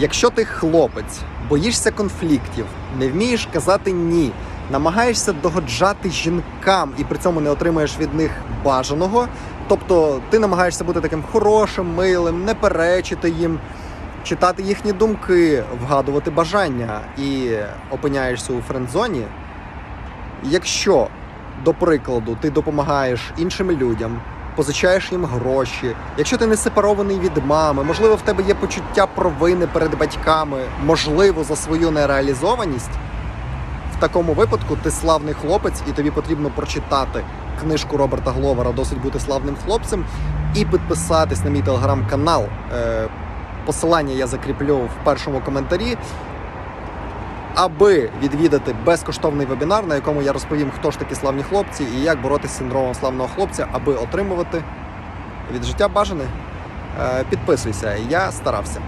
Якщо ти хлопець, боїшся конфліктів, не вмієш казати ні, намагаєшся догоджати жінкам і при цьому не отримуєш від них бажаного, тобто ти намагаєшся бути таким хорошим, милим, не перечити їм, читати їхні думки, вгадувати бажання і опиняєшся у френдзоні. Якщо, до прикладу, ти допомагаєш іншим людям, позичаєш їм гроші, якщо ти не сепарований від мами, можливо, в тебе є почуття провини перед батьками, можливо, за свою нереалізованість, в такому випадку ти славний хлопець, і тобі потрібно прочитати книжку Роберта Гловера Досить бути славним хлопцем і підписатись на мій телеграм-канал. Е, Посилання я закріплю в першому коментарі аби відвідати безкоштовний вебінар, на якому я розповім, хто ж такі славні хлопці і як боротися з синдромом славного хлопця, аби отримувати від життя бажане. Е, Підписуйся, я старався.